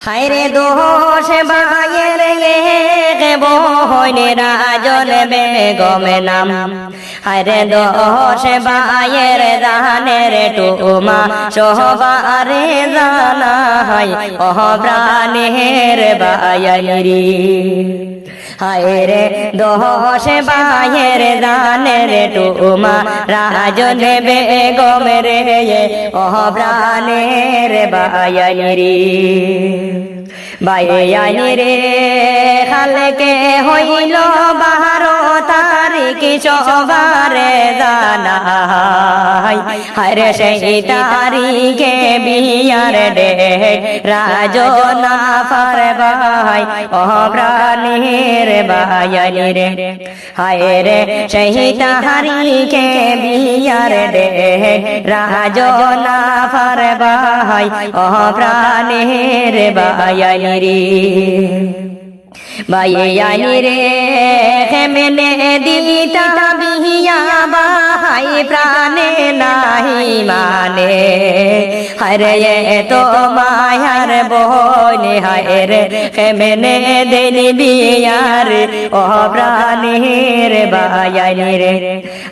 হায়রে দোষ বায়ের গে বহনে রাজন বেগমে নাম। হায়রে দোষ বায়ের দানের টুমা, সোহবারে জানা হয়, অহব্রাণের বায়ারি হায়রে দোষ বাহের দানের টুমা রাজন বেগমে রে অহ প্রাণের বায়ানি রে বায়ানি রে খালকে হইল বারো তারিখ সবারে জানাই। হরে সেই তারিখে বিয়ার ডে রাজনা ফার ভাই, অপ্রাণীর বায়ানি রে হায় রে সেই তারিখে বিয়ার ডে রাজনা ফার ভাই, অপ্রাণীর বায়ানি রে বাইয়ানি রে হেমেনে দিতা বিহিয়া বাহাই প্রাণে নাহি মানে। হরে তো মায়ার বনে হায়রে হেমেনে দেনি বিয়ার ও প্রাণীর বায়ানি রে।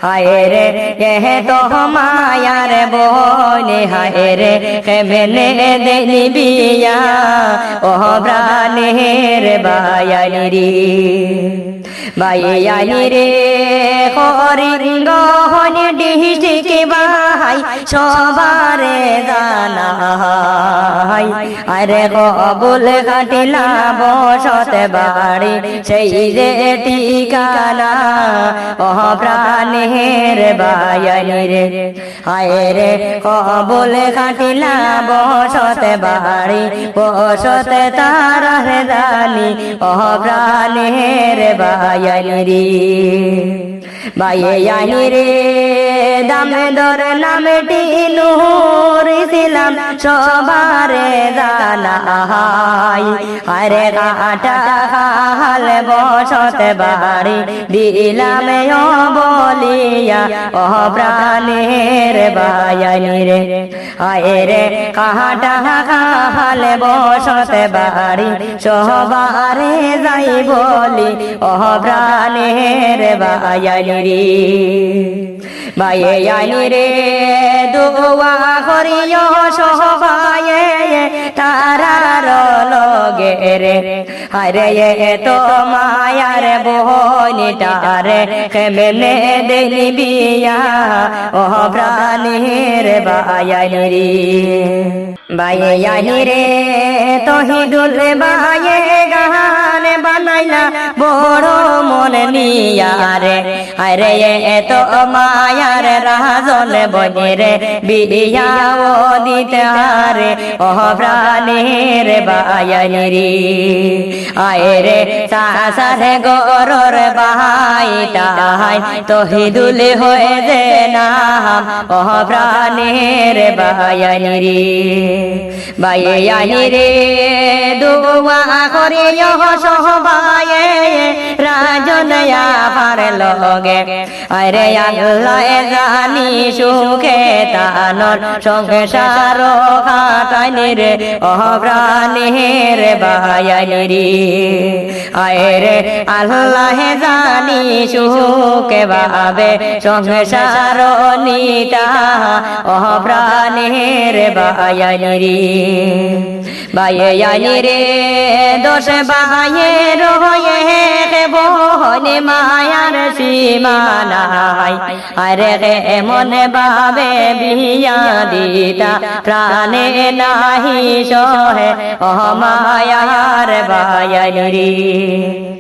হায়রে এহ তো মায়ার বনে হায়রে হেমেনে দেনি বিয়া। ও প্রাণীর বায়ানি রে। বায়ানি রে হরিঙ্গ ডিহিটিকে বাহাই, সবারে জানাই আরে কবুল কাটিলা বসত বাড়ি, সেই যে ঠিকানা ও প্রাণের বায়ানি রে। রে কাটিলা বসত বাড়ি, বসত তারার দানি ও প্রাণের বায়ানি রে। বায়ানি রে। দাম দর নামটি নূর ছিলাম সবারে জানাই। আরে কাটা হাল বসত বাড়ি দিলাম বলিয়া ও প্রাণের বায়ানি রে। আয় রে কাটা হাল বসত বাড়ি, সবারে যাই বলি ও প্রাণের বায়ানি রে। বায়ানি রে দোয়া করিও সবায়ে তারার লগে রে। আরে তো মায়ার বহনি, তারে কেমনে দেনি বিয়া, ও প্রাণীর বায়ানি রে। বায়ানি রে, তহিদুল বায়ে গান বানাইলা বড় মন নিয়া রে। আরে তো মায়ার রাজন দিতে ও প্রাণীর বায়ানি রে আয় সাসারে গরর বাহাই তাহাই, তহিদুল হয়ে যে নাম ও প্রাণীর বায়ানি রে বায়ানি রে দুয়া করে সহবায়ে রাজনয়া পার লগে। আরে আল্লাহ জানি সুখে তানর সংসার কাটাইনি রে বায়ানি রে আয় রে আরে আল্লাহ জানি সুখে বাবে সংসার নিতা অপ্রাণীর বায়ানি রে বায়ানি রে, দোষ রয়ে বহনে মায়ার সীমানাই আরে রে মনে বাবে বিয়া দিতা, প্রাণে নাহি সহে ও মায়ার বায়ানি রে